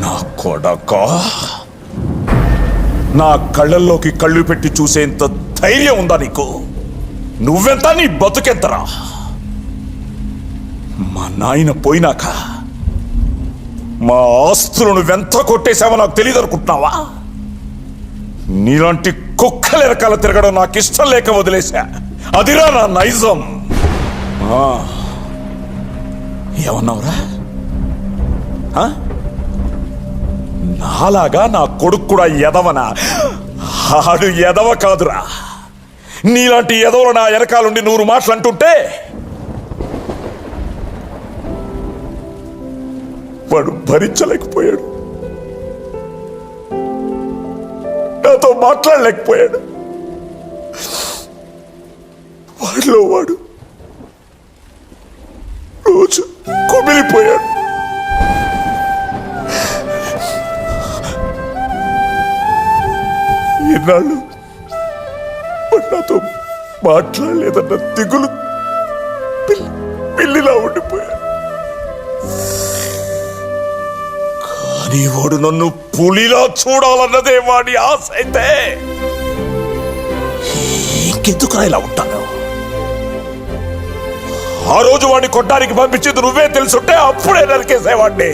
నా కొడక? నా కళ్ళల్లోకి కళ్ళు పెట్టి చూసేంత ధైర్యం ఉందా నీకు? నువ్వెంత? నీ బతుకెంతరా? మా నాయన పోయినాక మా ఆస్తులు నువ్వెంత కొట్టేశావో నాకు తెలియదు అనుకుంటున్నావా? నీలాంటి కుక్కల రకాల తిరగడం నాకు ఇష్టం లేక వదిలేశా. అదిరా నా నైజం. ఆ. ఏమన్నావురా? నాలాగా నా కొడుకు కూడా ఎదవనా ఆడు ఎదవ కాదురా. నీలాంటి ఎదవలు నా వెనకాలండి నూరు మాటలు అంటుంటే వాడు భరించలేకపోయాడు. నాతో మాట్లాడలేకపోయాడు. వాడిలో వాడు రోజు కుమిలిపోయాడు. ఎన్నాళ్ళు నాతో మాట్లాడలేదన్న దిగులు పిల్లిలా ఉండిపోయాడు కానీ వాడు నన్ను పులిలా చూడాలన్నదే వాడి ఆశ అయితే. ఇంకెందుకు ఇలా ఉంటాను? ఆ రోజు వాడిని కొట్టడానికి పంపించేది నువ్వే తెలుసుంటే అప్పుడే నరికేసేవాడిని.